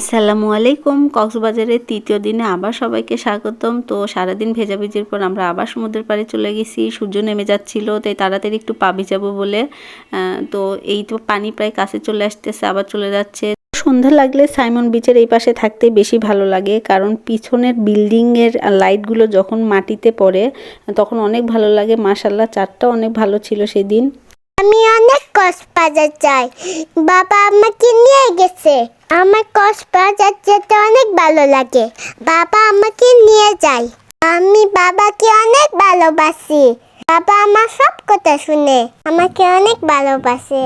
আসসালামু আলাইকুম। কক্সবাজারের তৃতীয় দিনে আবার সবাইকে স্বাগতম। তো সারাদিন ভেজাভেজির পর আমরা আবার সমুদ্রের পাড়ে চলে গেছি। সূর্য নেমে যাচ্ছিল, তাই তাড়াতাড়ি একটু পা ভিজাবো বলে তো এই তো পানি প্রায় কাছে চলে আসতেছে, আবার চলে যাচ্ছে। সন্ধ্যা লাগলে সাইমন বিচের এই পাশে থাকতে বেশি ভালো লাগে, কারণ পিছনের বিল্ডিং এর লাইটগুলো যখন মাটিতে পড়ে, তখন অনেক ভালো লাগে। মাসাল্লাহ চারটা অনেক ভালো ছিল সেদিন। আমি অনেক কক্সবাজার চাই বাবা আমাকে নিয়ে গেছে। আমার কক্সবাজার যেতে অনেক ভালো লাগে। বাবা আমাকে নিয়ে যায়। আমি বাবাকে অনেক ভালোবাসি। বাবা আমার সব কথা শুনে আমাকে অনেক ভালোবাসে।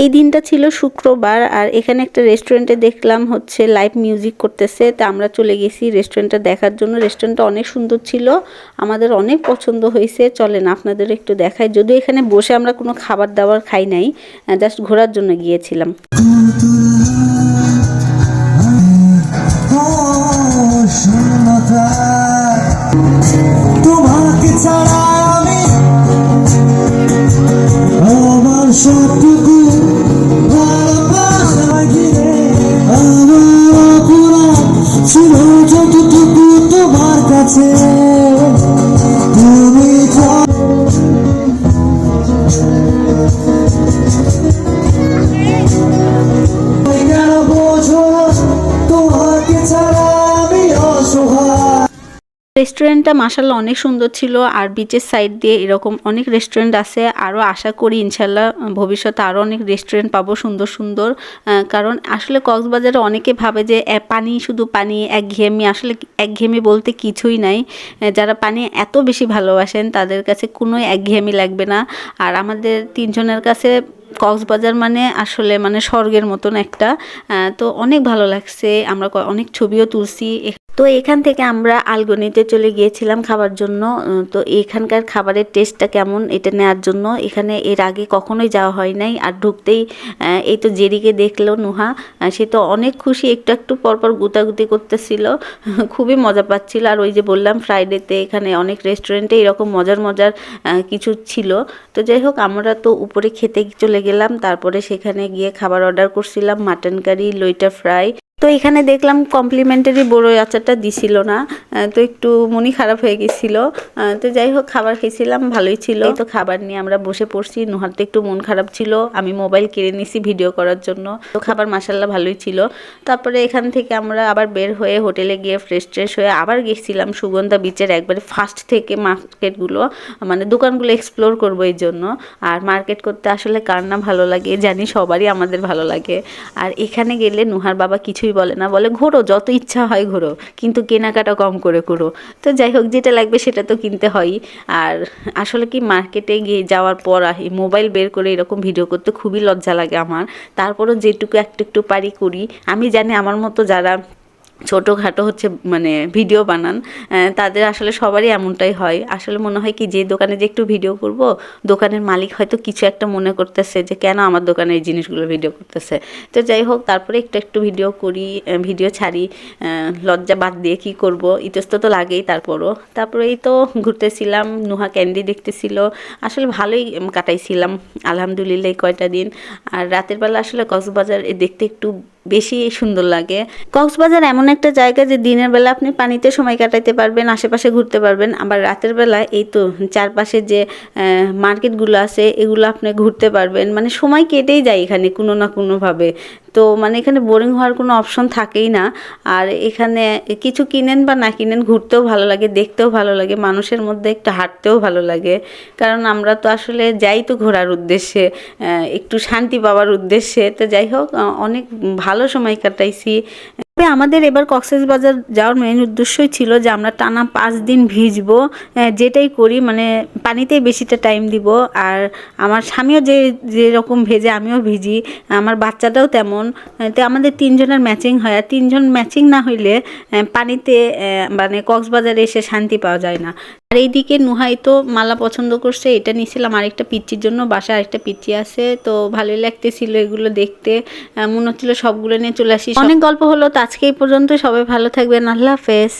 এই দিনটা ছিল শুক্রবার আর এখানে একটা রেস্টুরেন্টে দেখলাম হচ্ছে লাইভ মিউজিক করতেছে। তা আমরা চলে গেছি রেস্টুরেন্টটা দেখার জন্য। রেস্টুরেন্টটা অনেক সুন্দর ছিল। আমাদের অনেক পছন্দ হয়েছে। চলেন আপনাদের একটু দেখাই। যদিও এখানে বসে আমরা কোনো খাবার দাবার খাই নাই জাস্ট ঘোরার জন্য গিয়েছিলাম। 什么答 রেস্টুরেন্টটা মাসাল্লাহ অনেক সুন্দর ছিল, আর বিচের সাইড দিয়ে এরকম অনেক রেস্টুরেন্ট আছে। আরও আশা করি ইনশাল্লাহ ভবিষ্যতে আরও অনেক রেস্টুরেন্ট পাবো সুন্দর সুন্দর। কারণ আসলে কক্সবাজারে অনেকে ভাবে যে পানি, শুধু পানি, একঘেয়েমি। আসলে একঘেয়েমি বলতে কিছুই নাই। যারা পানি এত বেশি ভালোবাসেন, তাদের কাছে কোনো একঘেয়েমি লাগবে না। আর আমাদের তিনজনের কাছে কক্সবাজার মানে আসলে মানে স্বর্গের মতন একটা তো অনেক ভালো লাগছে। আমরা অনেক ছবিও তুলছি। তো এখান থেকে আমরা আলগনিতে চলে গিয়েছিলাম খাবার জন্য। তো এখানকার খাবারের টেস্টটা কেমন এটা নেওয়ার জন্য। এখানে এর আগে কখনোই যাওয়া হয় নাই। আর ঢুকতেই এই তো জেরিকে দেখল নুহা। সে তো অনেক খুশি। একটু একটু পরপর গুতাগুতি করতেছিল। খুবই মজা পাচ্ছিল। আর ওই যে বললাম, ফ্রাইডেতে এখানে অনেক রেস্টুরেন্টে এরকম মজার মজার কিছু ছিল। তো যাই হোক, আমরা তো উপরে খেতে চলে গেলাম, তারপরে সেখানে গিয়ে খাবার অর্ডার করছিলাম মাটন কারি লইটা ফ্রাই তো এখানে দেখলাম কমপ্লিমেন্টারি বড়ই আচারটা দিছিল না। তো একটু মনি খারাপ হয়ে গেছিল। তো যাই হোক খাবার খেয়েছিলাম ভালোই ছিল। তো খাবার নিয়ে আমরা বসে পড়ছি। নুহার তো একটু মন খারাপ ছিল। আমি মোবাইল কিনে নিছি ভিডিও করার জন্য। তো খাবার মাসাল্লাহ ভালোই ছিল। তারপরে এখান থেকে আমরা আবার বের হয়ে হোটেলে গিয়ে ফ্রেশ ট্রেশ হয়ে আবার গেছিলাম সুগন্ধা বিচের একবারে ফার্স্ট থেকে মার্কেটগুলো মানে দোকানগুলো এক্সপ্লোর করব এই জন্য। আর মার্কেট করতে আসলে কার না ভালো লাগে? জানি সবারই আমাদের ভালো লাগে। আর এখানে গেলে নুহার বাবা কিছুই বলে না। বলে ঘোরো যত ইচ্ছা হয় ঘোরো। কিন্তু কেনাকাটা কম করে করো। তো যাই হোক যেটা লাগবে সেটা তো কিনতে হয়ই আর আসলে কি, মার্কেটে গিয়ে যাওয়ার পর মোবাইল বের করে এরকম ভিডিও করতে খুবই লজ্জা লাগে আমার। তারপরও যেটুকু একটু একটু পারি করি। আমি জানি আমার মতো যারা ছোটোখাটো হচ্ছে মানে ভিডিও বানান তাদের আসলে সবারই এমনটাই হয়। আসলে মনে হয় কি, যে দোকানে যে একটু ভিডিও করব, দোকানের মালিক হয়তো কিছু একটা মনে করতেছে যে, কেন আমার দোকানে এই জিনিসগুলো ভিডিও করতেছে? তো যাই হোক, তারপরে একটু একটু ভিডিও করি ভিডিও ছাড়ি লজ্জা বাদ দিয়ে কি করব? ইতস্ত তো লাগেই তারপরও। তারপরে এই তো ঘুরতেছিলাম, নুহা ক্যান্ডি দেখতেছিল। আসলে ভালোই কাটাইছিলাম, আলহামদুলিল্লাহ কয়টা দিন। আর রাতের বেলা আসলে কক্সবাজার দেখতে একটু বেশি সুন্দর লাগে। কক্সবাজার এমন একটা জায়গা যে দিনের বেলা আপনি পানিতে সময় কাটাইতে পারবেন, আশেপাশে ঘুরতে পারবেন, আবার রাতের বেলা এই তো চারপাশে যে মার্কেটগুলো আছে, এগুলো আপনি ঘুরতে পারবেন। মানে সময় কেটেই যায় এখানে কোনো না কোনোভাবে। তো মানে এখানে বোরিং হওয়ার কোনো অপশন থাকেই না। আর এখানে কিছু কিনেন বা না কিনেন ঘুরতেও ভালো লাগে, দেখতেও ভালো লাগে, মানুষের মধ্যে একটু হাঁটতেও ভালো লাগে। কারণ আমরা তো আসলে যাই তো ঘোরার উদ্দেশ্যে একটু শান্তি পাওয়ার উদ্দেশ্যে। তো যাই হোক অনেক ভালো সময় কাটাইছি। তবে আমাদের এবার কক্সেস বাজার যাওয়ার মেন উদ্দেশ্যই ছিল যে আমরা টানা পাঁচ দিন ভিজবো যেটাই করি মানে পানিতেই বেশিটা টাইম দিব। আর আমার স্বামীও যে যেরকম ভেজে আমিও ভিজি, আমার বাচ্চাটাও তেমন। তো আমাদের তিনজনের ম্যাচিং হয়। আর তিনজন ম্যাচিং না হইলে পানিতে মানে কক্সবাজারে এসে শান্তি পাওয়া যায় না। আর এইদিকে নুহাই তো মালা পছন্দ করছে এটা নিয়েছিলাম আরেকটা পিচ্চির জন্য বাসায় আরেকটা পিচ্চি আছে তো ভালোই লাগতেছিল এগুলো দেখতে। মনে হচ্ছিল সবগুলো নিয়ে চলে আসি। অনেক গল্প হলো তো আজকে এই পর্যন্ত সবাই ভালো থাকবেন আল্লাহ হাফেজ।